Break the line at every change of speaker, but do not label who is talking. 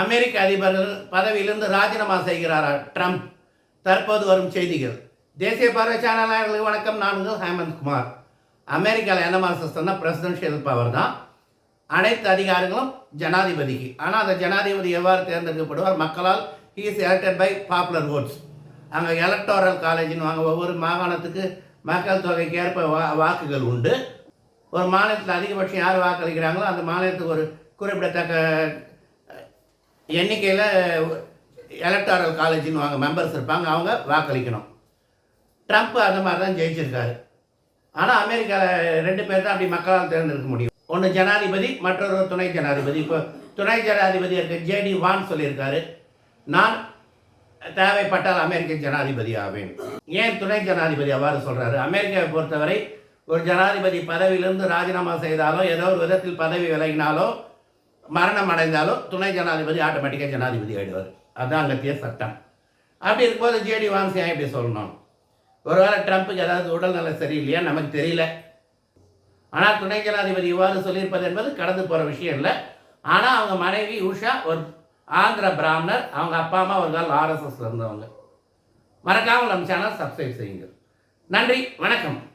அமெரிக்க அதிபர்கள் பதவியிலிருந்து ராஜினாமா செய்கிறாரா ட்ரம்ப். தற்போது வரும் செய்திகள். தேசிய பார்வை சேனலாளர்களுக்கு வணக்கம். நான் உங்கள் ஹேமந்த் குமார். அமெரிக்காவில் என்ன மாசம்னா பிரசிடென்ஷியல் பவர் தான். அனைத்து அதிகாரங்களும் ஜனாதிபதிக்கு. ஆனால் அந்த ஜனாதிபதி எவ்வாறு தேர்ந்தெடுக்கப்படுவார்? மக்களால் he is elected by popular votes அங்கே எலக்டோரல் காலேஜ்னு வாங்க ஒவ்வொரு மாகாணத்துக்கு மக்கள் தொகைக்கு ஏற்ப வா வாக்குகள் உண்டு. ஒரு மாநிலத்தில் அதிகபட்சம் யார் வாக்களிக்கிறாங்களோ அந்த மாநிலத்துக்கு ஒரு குறிப்பிடத்தக்க எண்ணிக்கையில் எலக்டாரல் காலேஜின்னு வாங்க மெம்பர்ஸ் இருப்பாங்க அவங்க வாக்களிக்கணும். ட்ரம்ப் அந்த மாதிரி தான் ஜெயிச்சிருக்காரு. ஆனால் அமெரிக்காவில் ரெண்டு பேர் தான் அப்படி மக்களால் தேர்ந்தெடுக்க முடியும். ஒன்று ஜனாதிபதி மற்றொரு துணை ஜனாதிபதி. இப்போ துணை ஜனாதிபதி இருக்க ஜேடி வான் சொல்லியிருக்காரு. நான் தேவைப்பட்டால் அமெரிக்க ஜனாதிபதி ஆவேன். ஏன் துணை ஜனாதிபதி அவ்வாறு சொல்கிறாரு அமெரிக்காவை பொறுத்தவரை ஒரு ஜனாதிபதி பதவியிலிருந்து ராஜினாமா செய்தாலோ ஏதோ ஒரு விதத்தில் பதவி விலகினாலோ மரணம் அடைந்தாலும் துணை ஜனாதிபதி ஆட்டோமேட்டிக்காக ஜனாதிபதி ஆயிடுவார். அதுதான் அங்கத்திய சட்டம். அப்படி இருக்கும்போது ஜேடி வான்ஸ் ஏன் இப்படி சொல்லணும்? ஒருவேளை ட்ரம்ப்புக்கு ஏதாவது உடல்நல சரியில்லையா? நமக்கு தெரியல. ஆனால் துணை ஜனாதிபதி இவ்வாறு சொல்லியிருப்பது என்பது கடந்து போகிற விஷயம் இல்லை. ஆனால் அவங்க மனைவி உஷா ஒரு ஆந்திர பிராமணர். அவங்க அப்பா அம்மா ஒரு கால் ஆர்எஸ்எஸ்ல இருந்தவங்க. மறக்காமல் நம்ம சேனல் சப்ஸ்கிரைப் செய்யுங்க. நன்றி. வணக்கம்.